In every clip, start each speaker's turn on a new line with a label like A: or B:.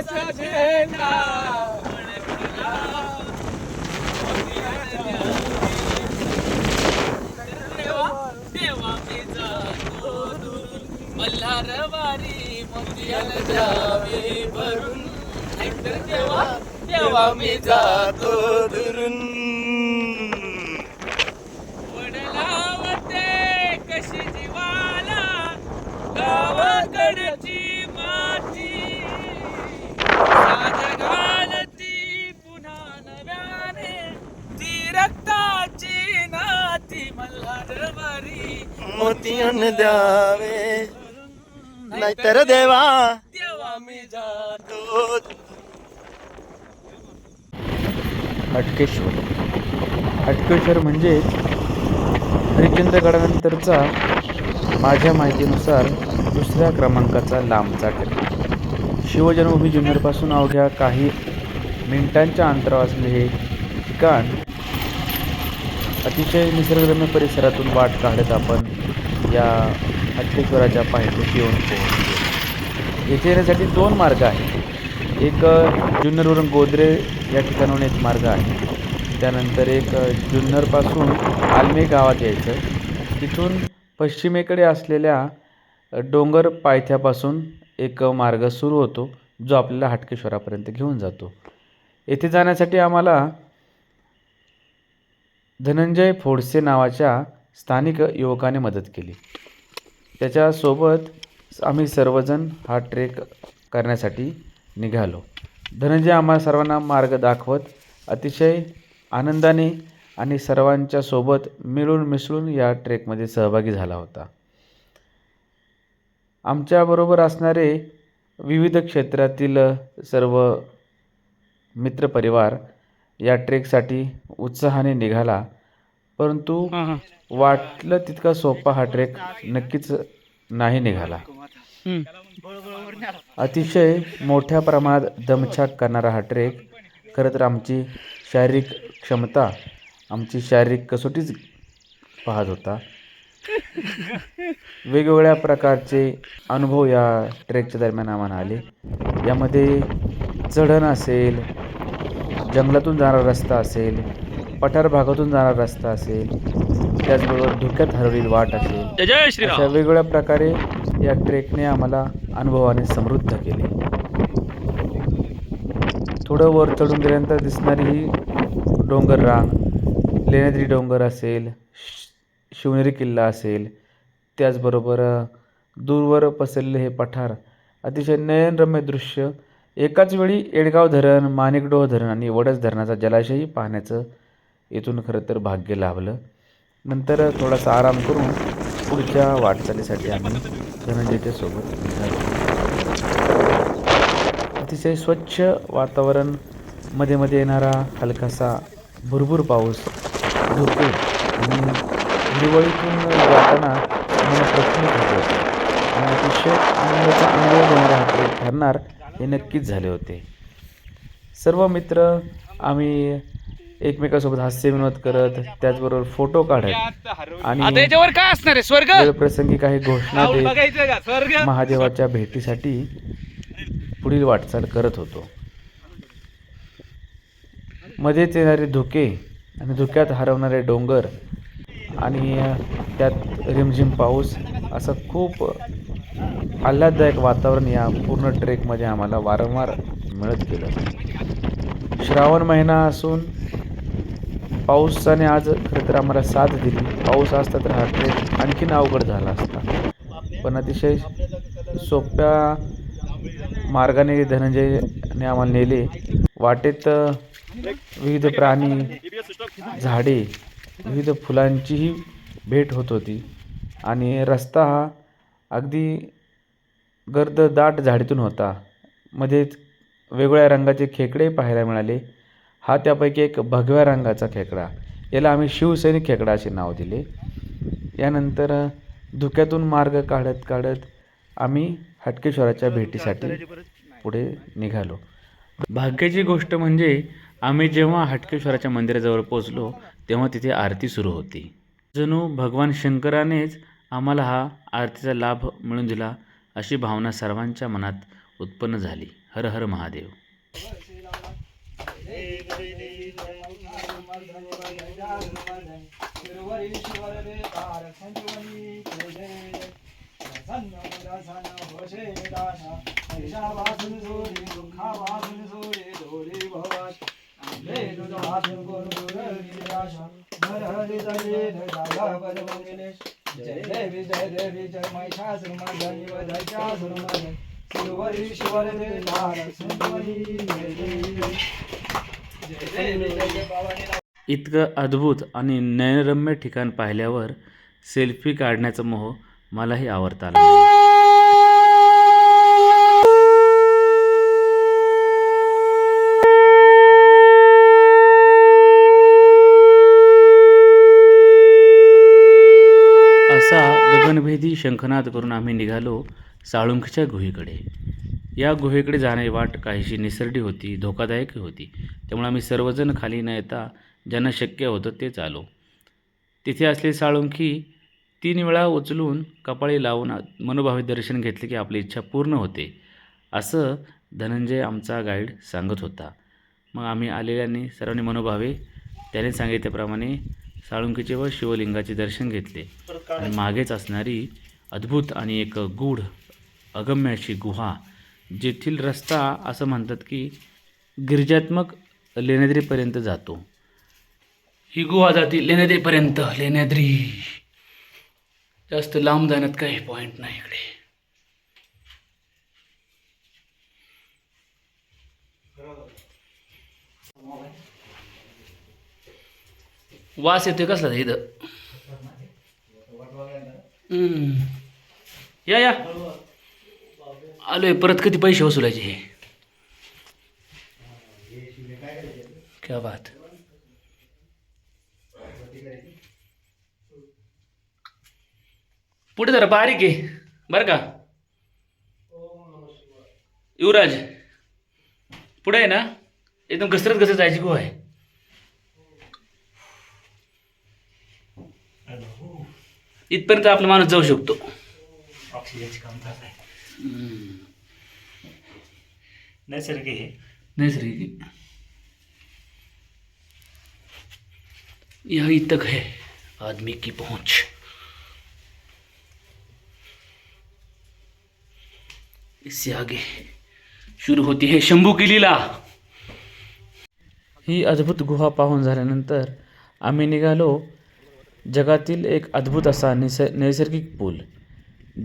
A: देवाचा झेंडा.
B: तेव्हा मल्हारवारी मोतियाला जावे भरून. देवा देवा मी जातो
C: मोतियन द्यावे. नाहीतर देवा.
B: तेव्हा मी जातो.
C: तो
D: हटकेश्वर हटकेश्वर म्हणजेच हरिश्चंद्रगडानंतरचा माझ्या माहितीनुसार दुसऱ्या क्रमांकाचा लांबचा टेक शिवजन्मभूमी जुन्नरपासून अवघ्या काही मिनिटांच्या अंतरावर असलेले हे ठिकाण अतिशय निसर्गरम्य परिसरातून वाट काढत आपण या हटकेश्वराच्या पायथ्याशी येऊन पोहोचतो येथे येण्यासाठी दोन मार्ग आहेत. एक जुन्नरवरून गोदरे या ठिकाणाहून एक मार्ग आहे. त्यानंतर एक जुन्नरपासून आलमे गावात यायचं. तिथून पश्चिमेकडे असलेल्या डोंगर पायथ्यापासून एक मार्ग सुरू होतो जो आपल्याला हाटकेश्वरापर्यंत घेऊन जातो. येथे जाण्यासाठी आम्हाला धनंजय फोडसे नावाच्या स्थानिक युवकाने मदत केली. त्याच्यासोबत आम्ही सर्वजण हा ट्रेक करण्यासाठी निघालो. धनंजय आम्हाला सर्वांना मार्ग दाखवत अतिशय आनंदाने आणि सर्वांच्या सोबत मिळून मिसळून या ट्रेकमध्ये सहभागी झाला होता. आमच्याबरोबर असणारे विविध क्षेत्रातील सर्व मित्रपरिवार या ट्रेकसाठी उत्साहाने निघाला. परंतु वाटलं तितका सोपा हा ट्रेक नक्कीच नाही निघाला. अतिशय मोठ्या प्रमाणात दमछाक करणारा हा ट्रेक खरं तर आमची शारीरिक क्षमता आमची शारीरिक कसोटीच पाहत होता. वेगवेगळ्या प्रकारचे अनुभव या ट्रेकच्या दरम्यान आम्हाला आले. यामध्ये चढण असेल जंगलातून जाणारा रस्ता असेल पठार भागातून जाणारा रस्ता असेल त्याचबरोबर धुक्यात हरवलेली वाट असेल
B: जय
D: अशा वेगवेगळ्या प्रकारे या ट्रेकने आम्हाला अनुभवाने समृद्ध केले. थोडं वर चढून गेल्यानंतर दिसणारी ही डोंगर रांग लेण्याद्री डोंगर असेल शिवनेरी किल्ला असेल त्याचबरोबर दूरवर पसरलेले हे पठार अतिशय नयनरम्य दृश्य एकाच वेळी येडगाव धरण माणिकडोह धरण आणि वडस धरणाचा जलाशयही पाहण्याचं इथून खरं तर भाग्य लाभलं. नंतर थोडासा आराम करून पुढच्या वाटचालीसाठी आम्ही धनंजयच्या सोबत निघालो अतिशय स्वच्छ वातावरणमध्ये मध्ये येणारा हलकासा भुरभुर पाऊस धुके आणि हिरवळीतून जाताना मन प्रफुल्लित होते. आणि अतिशय आनंदाचा अनुभव देणारा हा ठरणार हे नक्कीच झाले होते. सर्व मित्र आम्ही एकमेकांसोबत हास्य विनोद करत त्याचबरोबर फोटो काढत आणि
B: याच्यावर काय असणार आहे? स्वर्ग?
D: प्रसंगी काही घोषणा देत
B: बघायचं का? स्वर्ग?
D: महादेवाच्या भेटीसाठी पुढील वाटचाल करत होतो. मध्येच येणारे धुके आणि धुक्यात हरवणारे डोंगर आणि त्यात रिमझिम पाऊस असं खूप आल्हाददायक वातावरण या पूर्ण ट्रेकमध्ये आम्हाला वारंवार मिळत गेलं. श्रावण महिना असून पावसाने आज खरं तर आम्हाला साथ दिली. पाऊस असता तर हा ट्रेक आणखीन अवघड झाला असता. पण अतिशय सोप्या मार्गाने धनंजयने आम्हाला नेले. वाटेत विविध प्राणी झाडे विविध फुलांचीही भेट होत होती. आणि रस्ता हा अगदी गर्द दाट झाडीतून होता. मध्येच वेगवेगळ्या रंगाचे खेकडे पाहायला मिळाले. हा त्यापैकी एक भगव्या रंगाचा खेकडा. याला आम्ही शिवसैनिक खेकडा असे नाव दिले. यानंतर धुक्यातून मार्ग काढत काढत आम्ही हटकेश्वराच्या भेटीसाठी पुढे निघालो. भाग्याची गोष्ट म्हणजे आम्ही जेव्हा हटकेश्वराच्या मंदिराजवळ पोचलो तेव्हा तिथे आरती सुरू होती जणू भगवान शंकरानेच आम्हाला हा आरतीचा लाभ मिळून दिला अशी भावना सर्वांच्या मनात उत्पन्न झाली हर हर महादेव
A: जय देवी जय देवी जय सुंदरी जय देवी जय देवी जय भवानी
D: इतकं अद्भुत आणि नयनरम्य ठिकाण पाहिल्यावर सेल्फी काढण्याचा मोह मलाही आवडता आला असा गगनभेदी शंखनाद करून आम्ही निघालो साळुंखच्या गुहेकडे. या गुहेकडे जाणारी वाट काहीशी निसरडी होती धोकादायक होती. त्यामुळे आम्ही सर्वजण खाली न येता ज्यांना शक्य होतं तेच आलो. तिथे असलेली साळुंखी तीन वेळा उचलून कपाळी लावून मनोभावे दर्शन घेतले की आपली इच्छा पूर्ण होते. असं धनंजय आमचा गाईड सांगत होता. मग आम्ही आलेल्यांनी सर्वांनी मनोभावे त्याने सांगितल्याप्रमाणे साळुंकीचे व शिवलिंगाचे दर्शन घेतले. आणि मागेच असणारी अद्भुत आणि एक गूढ अगम्य अशी गुहा जेथील रस्ता असं म्हणतात की गिरिजात्मक लेण्याद्रीपर्यंत जातो. ही गुहा जाते लेण्याद्रीपर्यंत लेण्याद्री. जास्त लांब जाण्यात काही पॉईंट नाही इकडे. वास येतोय कसला इथं? या या. आलोय परत कधी पैसे वसुलायचे हे? क्या बात. पुढे जरा बारीक आहे बरं का? युवराज पुढे आहे ना? एकदम घसरत घसरत जायची गो आहे इथपर्यंत आपला माणूस जाऊ शकतो.
E: आहे. नैसर्गिक
D: नैसर्गिक यही तक है आदमी की पहुँच. इससे आगे शुरू होती है शंभू की लीला. ही अद्भुत गुहा पाहून झाल्यानंतर आम्ही निघालो जगातील एक अद्भुत असा निस नैसर्गिक पूल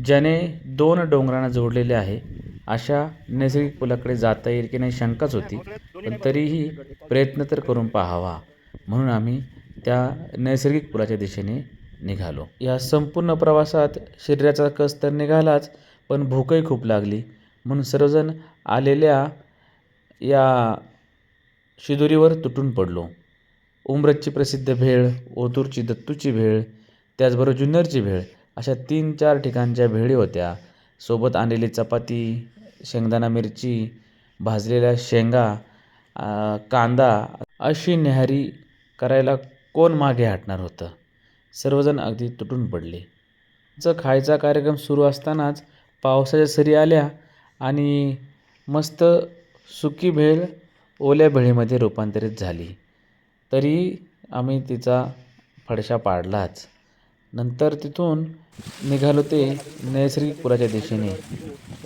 D: ज्याने दोन डोंगरांना जोडलेले आहे. अशा नैसर्गिक पुलाकडे जाता येईल की नाही शंकाच होती पण तरीही प्रयत्न तर करून पाहावा. म्हणून आम्ही त्या नैसर्गिक पुलाच्या दिशेने निघालो. या संपूर्ण प्रवासात शरीराचा कस तर निघालाच पण भूकही खूप लागली. म्हणून सर्वजण आलेल्या या शिदुरीवर तुटून पडलो. उमरतची प्रसिद्ध भेळ ओतूरची दत्तूची भेळ त्याचबरोबर जुन्नरची भेळ अशा तीन चार ठिकाणच्या भेळी होत्या. सोबत आणलेली चपाती शेंगदाणा मिरची भाजलेल्या शेंगा कांदा अशी न्याहारी करायला कोण मागे हटणार होतं? सर्वजण अगदी तुटून पडले. जर खायचा कार्यक्रम सुरू असतानाच पावसाच्या सरी आल्या आणि मस्त सुकी भेळ ओल्या भेळीमध्ये रूपांतरित झाली. तरी आम्ही तिचा फडशा पाडलाच. नंतर तिथून निघालो ते नैसर्गिक पुराच्या दिशेने.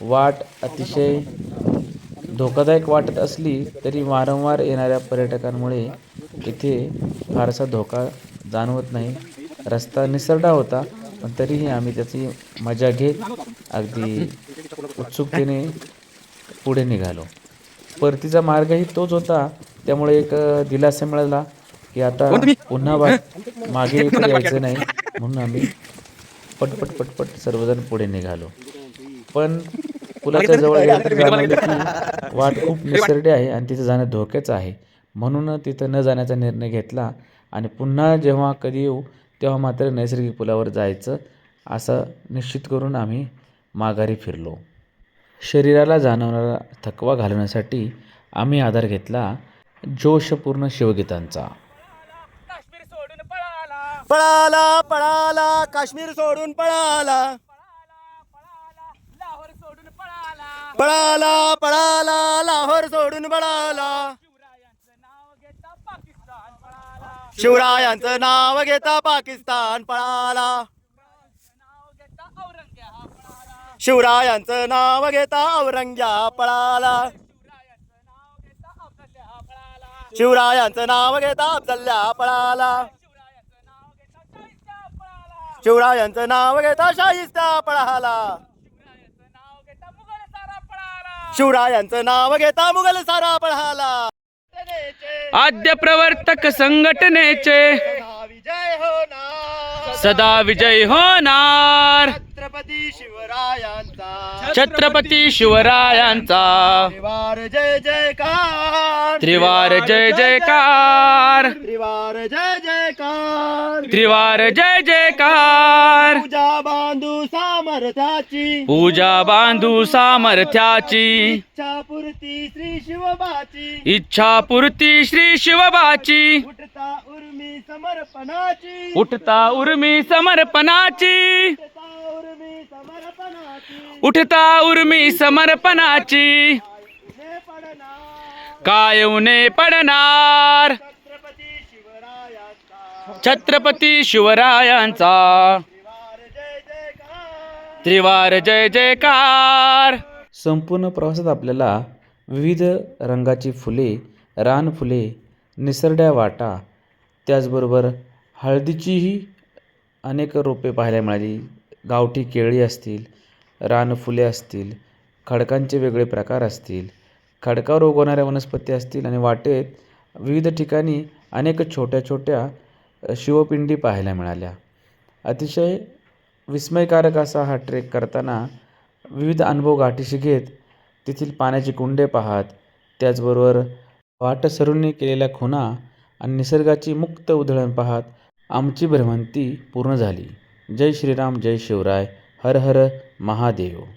D: वाट अतिशय धोकादायक वाटत असली तरी वारंवार येणाऱ्या पर्यटकांमुळे इथे फारसा धोका जाणवत नाही. रस्ता निसरडा होता पण तरीही आम्ही त्याची मजा घेत अगदी उत्सुकतेने पुढे निघालो. परतीचा मार्गही तोच होता त्यामुळे एक दिलासा मिळाला. की आता पुन्हा मागे इकडे यायचं नाही म्हणून आम्ही पटपट पटपट सर्वजण पुढे निघालो. पण पुलाच्या जवळ की वाट खूप निसरडी आहे आणि तिथं जाणं धोक्याचं आहे. म्हणून तिथं न जाण्याचा निर्णय घेतला आणि पुन्हा जेव्हा कधी येऊ तेव्हा मात्र नैसर्गिक पुलावर जायचं असं निश्चित करून आम्ही माघारी फिरलो. शरीराला जाणवणारा थकवा घालवण्यासाठी आम्ही आधार घेतला जोशपूर्ण शिवगीतांचा.
B: पळाला
C: पळाला काश्मीर सोडून पळाला.
B: पळाला पळाला लाहोर सोडून पळाला
C: पळाला पळाला लाहोर सोडून पळाला.
B: शिवरायांचं नाव घेता पाकिस्तान पळाला.
C: शिवरायांचं नाव घेता औरंग्या पळाला.
B: शिवरायांचं नाव घेता औरंग्या पळाला
C: शिवरायांचं नाव घेता अफजल्या पळाला.
B: शिवरायांचं नाव घेता शाहिस्ता पळाला.
C: शिवरायांचं नाव घेता मुघल सारा पळाला.
B: आद्य प्रवर्तक संघटनेचे सदा विजय होणार.
C: छत्रपती शिवरायांचा.
B: छत्रपती शिवरायांचा.
C: त्रिवार जय जयकार.
B: त्रिवार जय जयकार.
C: त्रिवार जय जयकार.
B: त्रिवार जय जयकार.
C: पूजा बांधू सामर्थ्याची.
B: पूजा बांधू सामर्थ्याची.
C: इच्छापूर्ती श्री शिवबाची.
B: इच्छापूर्ती श्री शिवबाची.
C: उठता उर्मी समर्पणाची.
B: उठता उर्मी समर्पणाची.
C: उठता उर्मी समर्पणाची. काय पडणार
B: कायवने पडणार?
C: छत्रपती शिवरायांचा. त्रिवार जय जयकार.
B: त्रिवार जय जयकार
D: संपूर्ण प्रवासात आपल्याला विविध रंगाची फुले रानफुले निसरड्या वाटा त्याचबरोबर हळदीचीही अनेक रोपे पाहायला मिळाली. गावठी केळी असतील रानफुले असतील खडकांचे वेगळे प्रकार असतील खडकावर उगवणाऱ्या वनस्पती असतील आणि वाटेत विविध ठिकाणी अनेक छोट्या छोट्या शिवपिंडी पाहायला मिळाल्या. अतिशय विस्मयकारक असा हा ट्रेक करताना विविध अनुभव गाठीशी घेत तेथील पाण्याची कुंडे पाहत त्याचबरोबर वाटसरूंनी केलेल्या खुणा आणि निसर्गाची मुक्त उधळण पाहत आमची भ्रमंती पूर्ण झाली. जय श्रीराम जय शिवराय हर हर महादेव